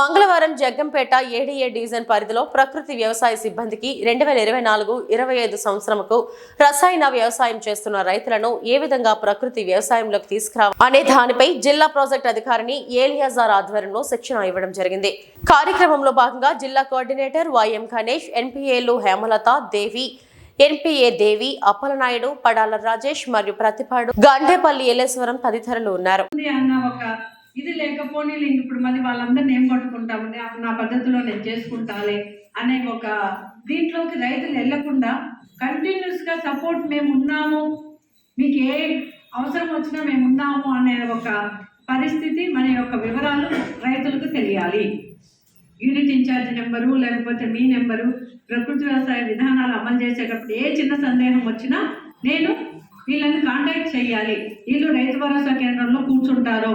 మంగళవారం Jaggampeta ADA division పరిధిలో ప్రకృతి వ్యవసాయ సిబ్బందికి రెండు వేల ఇరవై నాలుగు ఇరవై ఐదు సంవత్సరంకు రసాయన వ్యవసాయం చేస్తున్న రైతులను ఏ విధంగా ప్రకృతి వ్యవసాయంలోకి తీసుకురావ అనే దానిపై జిల్లా ప్రాజెక్ట్ అధికారిని ఏలియాజార్ ఆధ్వర్యంలో శిక్షణ ఇవ్వడం జరిగింది. కార్యక్రమంలో భాగంగా జిల్లా కోఆర్డినేటర్ వైఎం గణేష్ ఎన్పిఏలు హేమలత దేవి ఎన్పిఏ దేవి అప్పలనాయుడు పడాల రాజేష్ మరియు ప్రతిపాడు గండేపల్లి ఏలేశ్వరం తదితరులు ఉన్నారు. అన్న ఒక ఇది లేకపోనీ ఇప్పుడు మళ్ళీ వాళ్ళందరినీ ఏం పట్టుకుంటాము నా పద్ధతిలో నేను చేసుకుంటాలే అనే ఒక దీంట్లోకి రైతులు వెళ్ళకుండా కంటిన్యూస్గా సపోర్ట్ మేము ఉన్నాము మీకు ఏ అవసరం వచ్చినా మేము ఉన్నాము అనే ఒక పరిస్థితి మన యొక్క వివరాలు రైతులకు తెలియాలి. యూనిట్ ఇన్ఛార్జ్ నెంబరు లేకపోతే మీ నెంబరు ప్రకృతి వ్యవసాయ విధానాలు అమలు చేసేటప్పుడు ఏ చిన్న సందేహం వచ్చినా నేను వీళ్ళని కాంటాక్ట్ చేయాలి. వీళ్ళు రైతు భరోసా కేంద్రంలో కూర్చుంటారో.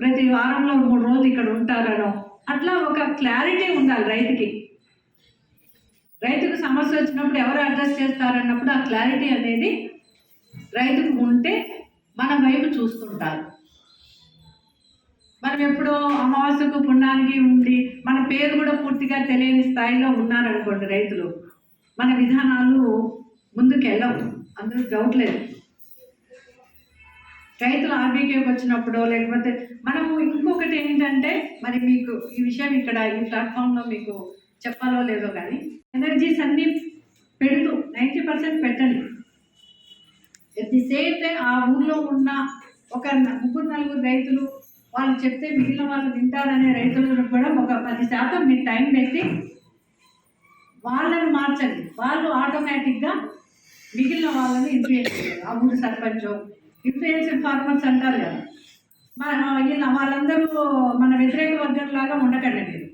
ప్రతి వారంలో మూడు రోజులు ఇక్కడ ఉంటారనో. అట్లా ఒక క్లారిటీ ఉండాలి రైతుకి. రైతుకు సమస్య వచ్చినప్పుడు ఎవరు అడ్రస్ చేస్తారన్నప్పుడు ఆ క్లారిటీ అనేది రైతుకు ఉంటే మన వైపు చూస్తుంటారు. మనం ఎప్పుడో అమావాస్యకు పుణ్యానికి ఉండి మన పేరు కూడా పూర్తిగా తెలియని స్థాయిలో ఉన్నారనుకోండి రైతులు. మన విధానాలు ముందుకు వెళ్ళవు అందులో డౌట్ లేదు. రైతులు ఆర్బీకేకి వచ్చినప్పుడు లేకపోతే మనము ఇంకొకటి ఏంటంటే మరి మీకు ఈ విషయం ఇక్కడ ఈ ప్లాట్ఫామ్లో మీకు చెప్పాలో లేదో కానీ ఎనర్జీస్ అన్నీ పెడుతూ నైంటీ పర్సెంట్ పెట్టండి. ఎట్ ది సేమ్ టైం ఆ ఊర్లో ఉన్న ఒక ముగ్గురు నలుగురు రైతులు వాళ్ళు చెప్తే మిగిలిన వాళ్ళు వింటారనే రైతులను కూడా ఒక పది శాతం మీరు టైం పెట్టి వాళ్ళని మార్చండి. వాళ్ళు ఆటోమేటిక్గా మిగిలిన వాళ్ళని ఇన్ఫ్లుయెన్స్ ఆ ఊరు సర్పంచ్ ఇన్ఫ్లుయెన్సియల్ ఫార్మర్స్ అంటారు కదా. మన వీళ్ళ వాళ్ళందరూ మన వ్యతిరేక వర్గంలాగా ఉండకండి మీరు.